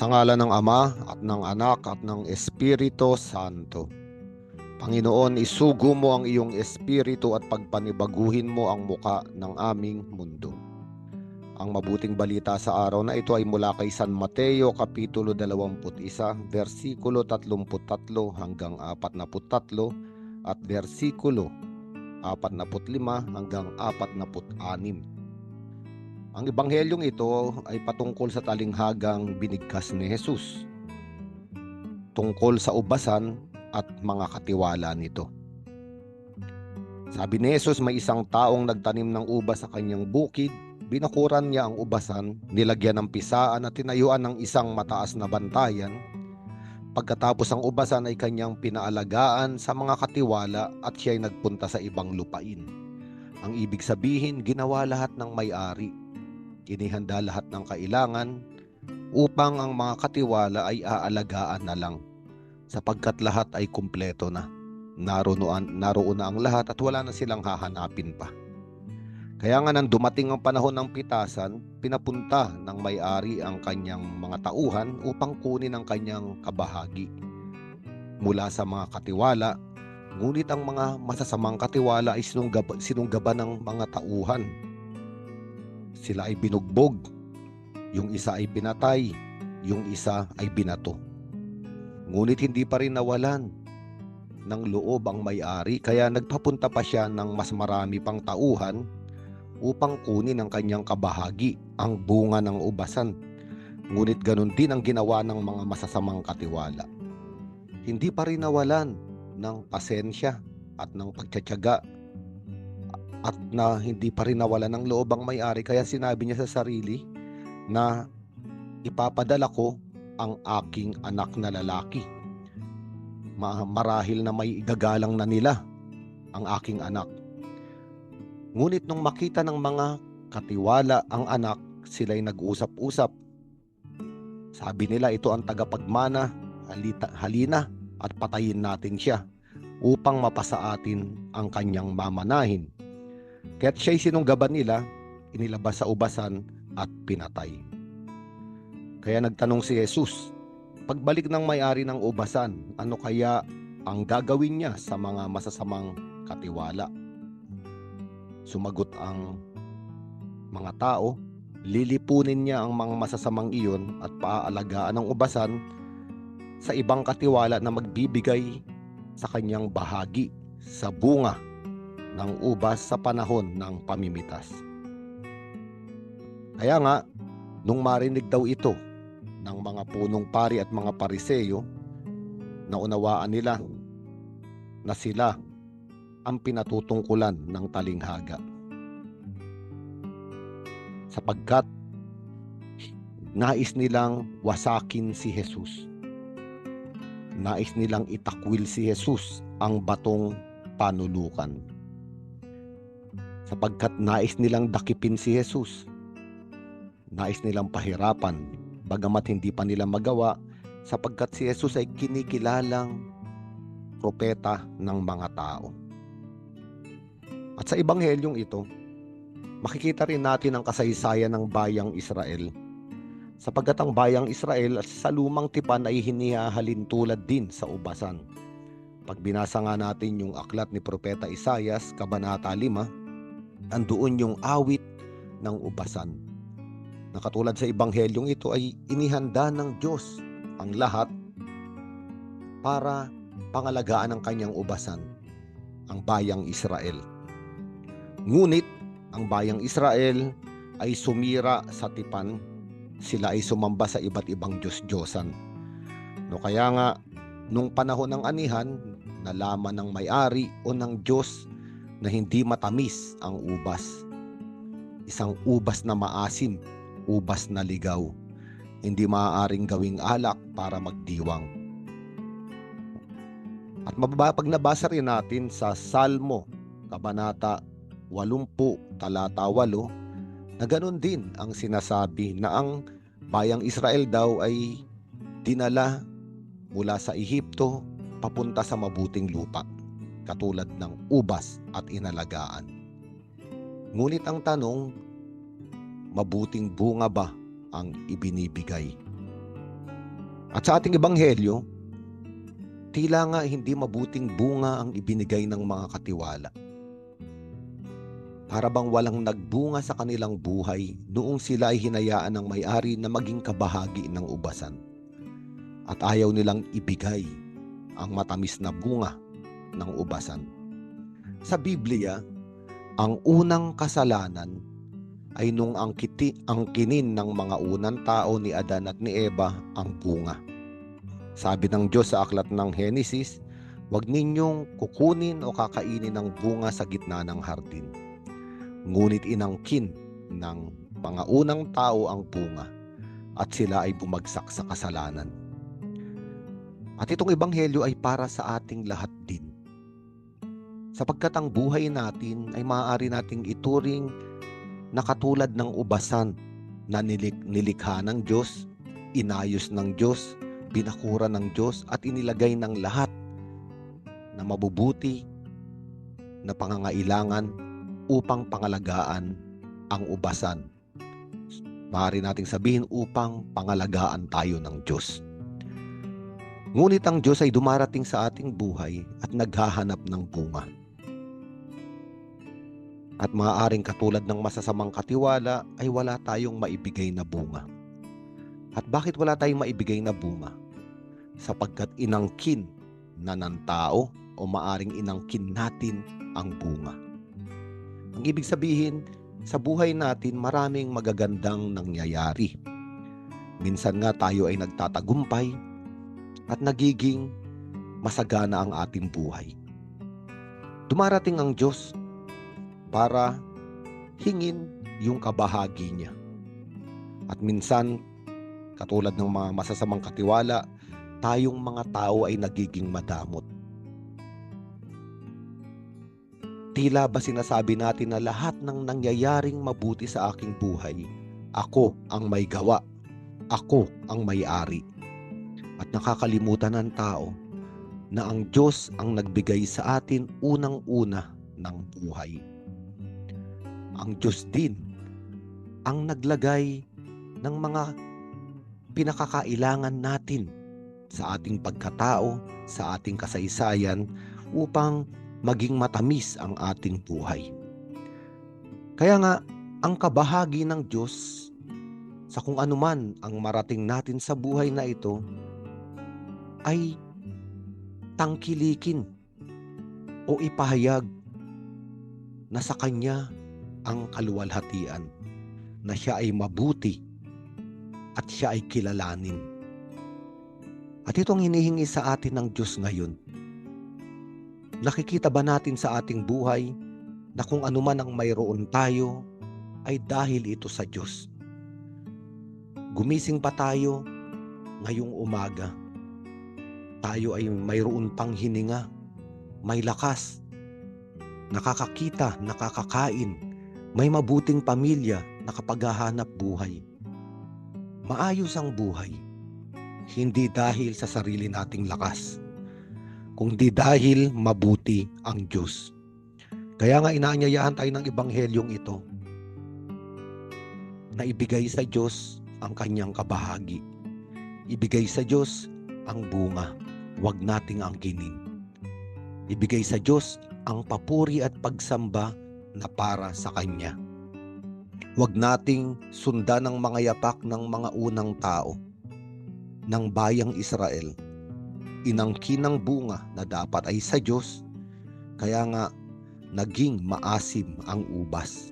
Sa ngala ng Ama at ng Anak at ng Espiritu Santo. Panginoon, isugo mo ang iyong espiritu at pagpanibaguhin mo ang muka ng aming mundo. Ang mabuting balita sa araw na ito ay mula kay San Mateo Kapitulo 21, versikulo 33 hanggang 43 at versikulo 45 hanggang 46. Ang ebanghelyong ito ay patungkol sa talinghagang binigkas ni Jesus. Tungkol sa ubasan at mga katiwala nito. Sabi ni Jesus, may isang taong nagtanim ng ubas sa kanyang bukid, binakuran niya ang ubasan, nilagyan ng pisaan at tinayuan ng isang mataas na bantayan. Pagkatapos ang ubasan ay kanyang pinaalagaan sa mga katiwala at siya ay nagpunta sa ibang lupain. Ang ibig sabihin, ginawa lahat ng may-ari. Inihanda lahat ng kailangan upang ang mga katiwala ay aalagaan na lang sapagkat lahat ay kumpleto na. Naroon, naroon na ang lahat at wala na silang hahanapin pa. Kaya nga nang dumating ang panahon ng pitasan, pinapunta ng may-ari ang kanyang mga tauhan upang kunin ang kanyang kabahagi mula sa mga katiwala. Ngunit ang mga masasamang katiwala ay sinunggab, sinunggaban ng mga tauhan. Sila ay binugbog, yung isa ay pinatay, yung isa ay binato. Ngunit hindi pa rin nawalan ng loob ang may-ari kaya nagpapunta pa siya ng mas marami pang tauhan upang kunin ang kanyang kabahagi, ang bunga ng ubasan. Ngunit ganun din ang ginawa ng mga masasamang katiwala. Hindi pa rin nawalan ng pasensya at ng pagtsatsaga at na hindi pa rin nawalan ng loob ang may-ari kaya sinabi niya sa sarili na ipapadala ko ang aking anak na lalaki. Ma- marahil na may igagalang na nila ang aking anak. Ngunit nung makita ng mga katiwala ang anak, sila'y nag-usap-usap. Sabi nila ito ang tagapagmana, halita, halina at patayin natin siya upang mapasa atin ang kanyang mamanahin. Kaya't siya'y sinunggaban nila, inilabas sa ubasan at pinatay. Kaya nagtanong si Jesus, pagbalik ng may-ari ng ubasan, ano kaya ang gagawin niya sa mga masasamang katiwala? Sumagot ang mga tao, lilipunin niya ang mga masasamang iyon at paaalagaan ng ubasan sa ibang katiwala na magbibigay sa kanyang bahagi sa bunga ng ubas sa panahon ng pamimitas. Kaya nga, nung marinig daw ito ng mga punong pari at mga pariseyo, naunawaan nila na sila ang pinatutungkulan ng talinghaga. Sapagkat nais nilang wasakin si Jesus. Nais nilang itakwil si Jesus ang batong panulukan. Sapagkat nais nilang dakipin si Jesus. Nais nilang pahirapan bagamat hindi pa nila magawa sapagkat si Jesus ay kinikilalang propeta ng mga tao. At sa ebanghelyong ito, makikita rin natin ang kasaysayan ng bayang Israel sapagkat ang bayang Israel sa lumang tipan ay hinihahalin tulad din sa ubasan. Pag binasa nga natin yung aklat ni Propeta Isayas, Kabanata 5, andoon yung awit ng ubasan. Nakatulad sa ebanghelyong ito ay inihanda ng Diyos ang lahat para pangalagaan ang kanyang ubasan, ang bayang Israel. Ngunit ang bayang Israel ay sumira sa tipan, sila ay sumamba sa iba't ibang Diyos-Diyosan. No kaya nga, nung panahon ng anihan, nalaman ng may-ari o ng Diyos na hindi matamis ang ubas. Isang ubas na maasim, ubas na ligaw. Hindi maaaring gawing alak para magdiwang. At mababa, pag nabasa rin natin sa Salmo, Kabanata 80, talata 8, na ganun din ang sinasabi na ang bayang Israel daw ay dinala mula sa Ehipto papunta sa mabuting lupa, katulad ng ubas at inalagaan. Ngunit ang tanong, mabuting bunga ba ang ibinibigay? At sa ating ebanghelyo, tila nga hindi mabuting bunga ang ibinigay ng mga katiwala. Para bang walang nagbunga sa kanilang buhay noong sila ay hinayaan ng may-ari na maging kabahagi ng ubasan. At ayaw nilang ibigay ang matamis na bunga ng ubasan. Sa Biblia, ang unang kasalanan ay nung ang, kiti, ang kinin ng mga unang tao ni Adan at ni Eva ang bunga. Sabi ng Diyos sa aklat ng Henesis, huwag ninyong kukunin o kakainin ng bunga sa gitna ng hardin. Ngunit inangkin ng mga unang tao ang bunga at sila ay bumagsak sa kasalanan. At itong ebanghelyo ay para sa ating lahat din. Sapagkat ang buhay natin ay maaari nating ituring na katulad ng ubasan na nilik nilikha ng Diyos, inayos ng Diyos, binakura ng Diyos at inilagay ng lahat na mabubuti na pangangailangan upang pangalagaan ang ubasan. Maaari nating sabihin upang pangalagaan tayo ng Diyos. Ngunit ang Diyos ay dumarating sa ating buhay at naghahanap ng bunga. At maaaring katulad ng masasamang katiwala ay wala tayong maibigay na bunga. At bakit wala tayong maibigay na bunga? Sapagkat inangkin na ng tao o maaring inangkin natin ang bunga. Ang ibig sabihin, sa buhay natin maraming magagandang nangyayari. Minsan nga tayo ay nagtatagumpay at nagiging masagana ang ating buhay. Dumarating ang Diyos para hingin yung kabahagi niya. At minsan, katulad ng mga masasamang katiwala, tayong mga tao ay nagiging madamot. Tila ba sinasabi natin na lahat ng nangyayaring mabuti sa aking buhay, ako ang may gawa, ako ang may-ari. At nakakalimutan ng tao na ang Diyos ang nagbigay sa atin unang-una ng buhay ang Diyos din ang naglagay ng mga pinakakailangan natin sa ating pagkatao, sa ating kasaysayan upang maging matamis ang ating buhay. Kaya nga, ang kabahagi ng Diyos sa kung anuman ang marating natin sa buhay na ito ay tangkilikin o ipahayag na sa Kanya ang kaluwalhatian na siya ay mabuti at siya ay kilalanin. At ito ang hinihingi sa atin ng Diyos ngayon. Nakikita ba natin sa ating buhay na kung anuman ang mayroon tayo ay dahil ito sa Diyos. Gumising pa tayo ngayong umaga. Tayo ay mayroon pang hininga, may lakas, nakakakita, nakakakain, may mabuting pamilya na kapaghahanap buhay. Maayos ang buhay, hindi dahil sa sarili nating lakas, kundi dahil mabuti ang Diyos. Kaya nga inaanyayahan tayo ng ibanghelyong ito na ibigay sa Diyos ang kanyang kabahagi. Ibigay sa Diyos ang bunga, huwag nating angkinin. Ibigay sa Diyos ang papuri at pagsamba na para sa Kanya. Huwag nating sundan ang mga yapak ng mga unang tao ng bayang Israel. Inangkin ng bunga na dapat ay sa Diyos, kaya nga naging maasim ang ubas.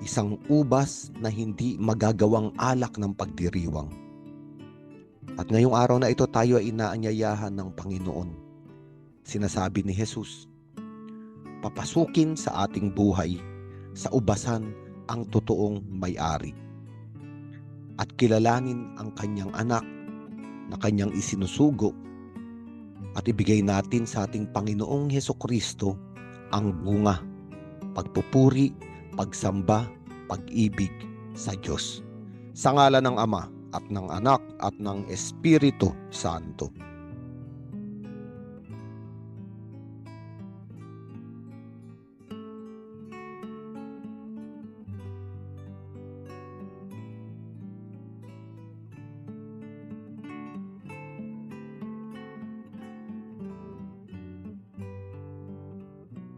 Isang ubas na hindi magagawang alak ng pagdiriwang. At ngayong araw na ito tayo ay inaanyayahan ng Panginoon. Sinasabi ni Jesus, papasukin sa ating buhay sa ubasan ang totoong may-ari at kilalanin ang kanyang anak na kanyang isinusugo at ibigay natin sa ating Panginoong Heso Kristo ang bunga, pagpupuri, pagsamba, pag-ibig sa Diyos. Sa ngala ng Ama at ng Anak at ng Espiritu Santo.